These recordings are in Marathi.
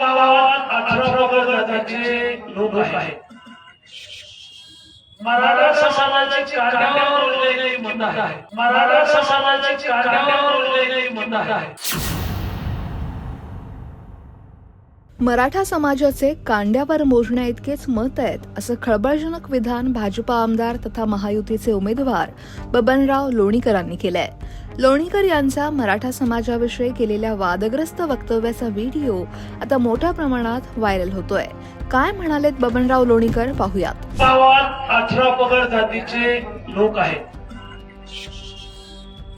गावात अठरा पगड लोक आहेत मराठा समाजाची कांद्यावर उरलेली मत आहे. मराठा समाजाची कांद्यावर उरलेली मत आहे. मराठा समाजाचे कांड्यावर मोजण्या इतकेच मत आहेत असं खळबळजनक विधान भाजपा आमदार तथा महायुतीचे उमेदवार बबनराव लोणीकरांनी केलंय. लोणीकर यांचा मराठा समाजाविषयी केलेल्या वादग्रस्त वक्तव्याचा व्हिडिओ आता मोठ्या प्रमाणात व्हायरल होतोय. काय म्हणालेत बबनराव लोणीकर? पाहुयात. गावात अठरा पगड जातीचे लोक आहेत.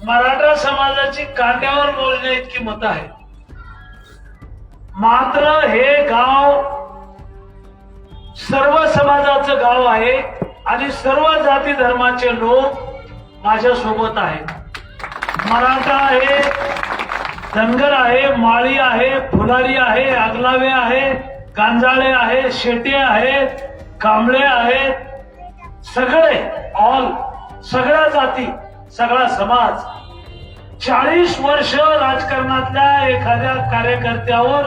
मराठा समाजाची कांद्यावर बोलण्या इतकी मत आहे मात्र हे गाव सर्व समाजाचं गाव आहे आणि सर्व जाती धर्माचे लोक माझ्या सोबत आहेत. मराठा आहे धनगर आहे माळी आहे फुलारी आहे आगलावे आहे गांजाळे आहे शेटे आहेत कांबळे आहेत सगळे ऑल सगळ्या जाती सगळा समाज. चाळीस वर्ष राजकारणातल्या एखाद्या कार्यकर्त्यावर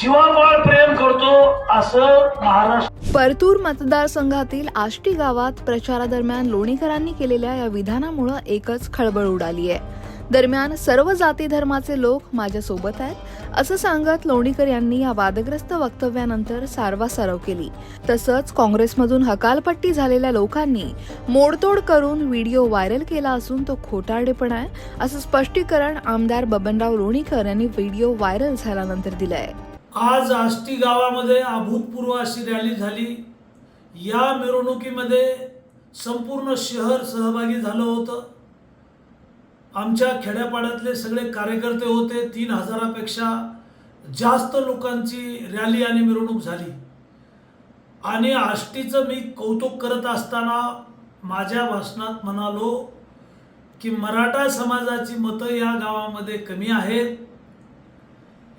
जीवापाड प्रेम करतो असं महाराष्ट्र. परतूर मतदारसंघातील आष्टी गावात प्रचारादरम्यान लोणीकरांनी केलेल्या या विधानामुळे एकच खळबळ उडाली आहे दरम्यान सर्व जाती धर्माचे लोक माझ्यासोबत आहेत. असं सांगत लोणीकर यांनी या वादग्रस्त वक्तव्यानंतर सारवासारव केली. तसंच काँग्रेसमधून हकालपट्टी झालेल्या लोकांनी मोडतोड करून व्हिडिओ व्हायरल केला असून तो खोटारडेपणा आहे असं स्पष्टीकरण आमदार बबनराव लोणीकर यांनी व्हिडिओ व्हायरल झाल्यानंतर दिलंय. आज आष्टी गावामध्ये अभूतपूर्व अशी रॅली झाली. या मिरवणुकीमध्ये संपूर्ण शहर सहभागी झालं होतं. आमच्या खेड्यापाड्यातले सगळे कार्यकर्ते होते. तीन हजारापेक्षा जास्त लोकांची रॅली आणि मिरवणूक झाली. आणि आष्टीचं मी कौतुक करत असताना माझ्या भाषणात म्हणालो की मराठा समाजाची मतं या गावामध्ये कमी आहेत.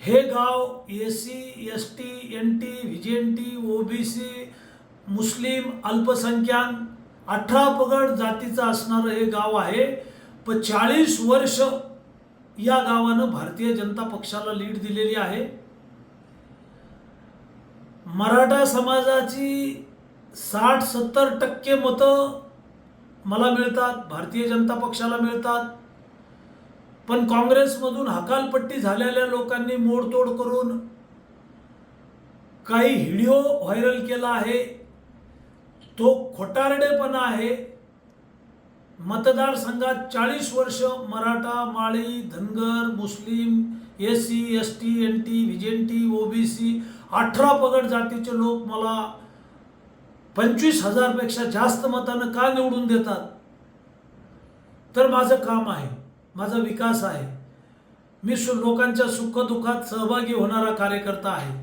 हे गाव S C S T N T V J N T C Muslim अल्पसंख्याक अठरा पगड जातीचं असणारं हे गाव आहे. पण चाळीस वर्ष या गावानं भारतीय जनता पक्षाला लीड दिलेली आहे. मराठा समाजाची साठ सत्तर टक्के मतं मला मिळतात भारतीय जनता पक्षाला मिळतात. पण काँग्रेसमधून हकालपट्टी झालेल्या लोकांनी मोडतोड करून काही व्हिडिओ व्हायरल केला आहे. तो खोटारडेपणा आहे. मतदारसंघात चाळीस वर्ष Maratha Mali Dhangar Muslim S C S T N T V J N T OBC अठरा पगड जातीचे लोक मला पंचवीस हजारपेक्षा जास्त मतानं का निवडून देतात? तर माझं काम आहे माझा विकास आहे. मी सु लोकांच्या सुखदुःखात सहभागी होणारा कार्यकर्ता आहे.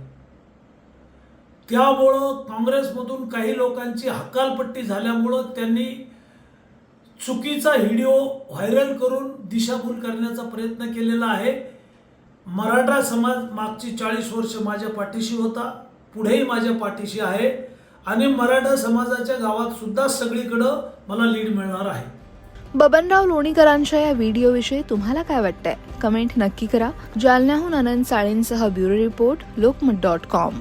त्यामुळं काँग्रेसमधून काही लोकांची हकालपट्टी झाल्यामुळं त्यांनी चुकीचा व्हिडिओ व्हायरल करून दिशाभूल करण्याचा प्रयत्न केलेला आहे. मराठा समाज मागची चाळीस वर्ष माझ्या पाठीशी होता पुढेही माझ्या पाठीशी आहे आणि मराठा समाजाच्या गावात सुद्धा सगळीकडं मला लीड मिळणार आहे. बबनराव लोणीकरांच्या या व्हिडिओविषयी तुम्हाला काय वाटतंय? कमेंट नक्की करा. जालन्याहून Anant साळेंसह bureau report Lokmat dot com.